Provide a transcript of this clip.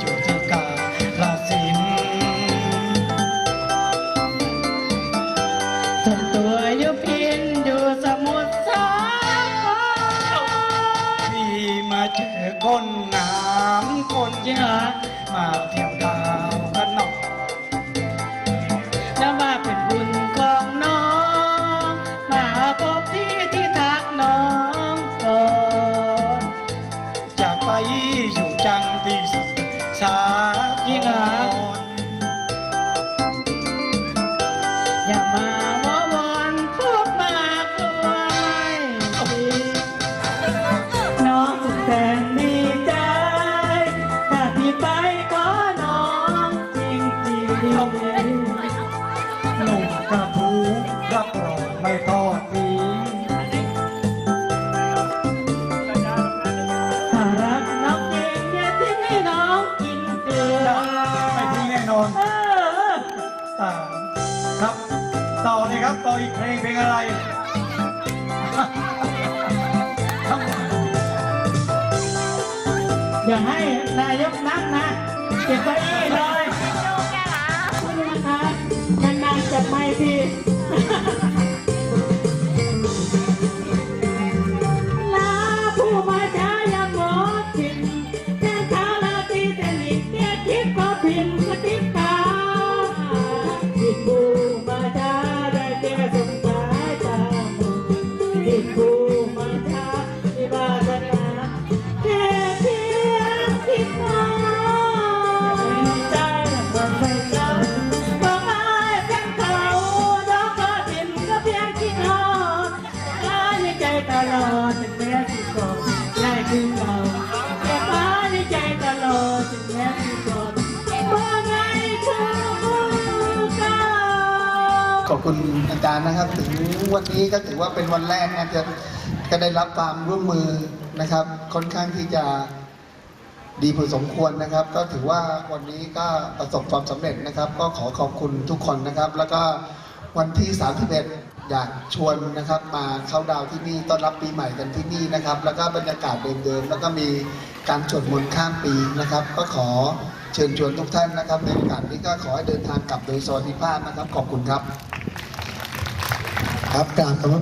อยู่ที่กาลสินธุ์ส่วนตัวอยู่พินอยู่สมุทรสาครพี่มาเจอคนงามคนจริงเหรอมาเที่ยวดาวกัน จริงๆหนุ่มกระพูรับรองไม่ทอดทิ้งถ้ารักน้องจริงอย่าทิ้งให้น้องกินเกลือไม่ทิ้งแน่นอนเอออ่างครับ ต่อเลยครับ ต่ออีกเพลงเพลงอะไรอย่าให้นายกนั่งนะ เก็บเก้าอี้เลย นานๆจับไม้ทีลาผู้มาช้าอย่าหมดทิ้งแค่เท้าลาตีแต่หลีกเตี้ยคิดก็พิมพ์กติกาที่ผู้มาช้าได้แก่สงสายตามดที่ผู้ ตลอดถึงแม้สิโกรธได้คือเก่าเก็บไว้ในใจตลอดถึงแม้สิโกรธว่าไงคือเก่าขอบคุณอาจารย์นะครับถึงวันนี้ก็ถือว่าเป็นวันแรกนะจะก็ได้รับความร่วมมือนะครับ ค่อนข้างที่จะดีพอสมควรนะครับ ก็ถือว่าวันนี้ก็ประสบความสำเร็จนะครับ ก็ขอขอบคุณทุกคนนะครับ แล้วก็วันที่ 31 อยากชวนนะครับมาเข้าดาวที่นี่ต้อนรับปีใหม่กันที่นี่นะครับ แล้วก็บรรยากาศเดิมๆแล้วก็มีการสวดมนต์ข้ามปีนะครับ ก็ขอเชิญชวนทุกท่านนะครับในโอกาสนี้ก็ขอให้เดินทางกลับโดยสวัสดิภาพนะครับขอบคุณครับ ครับกราบขอบพระคุณ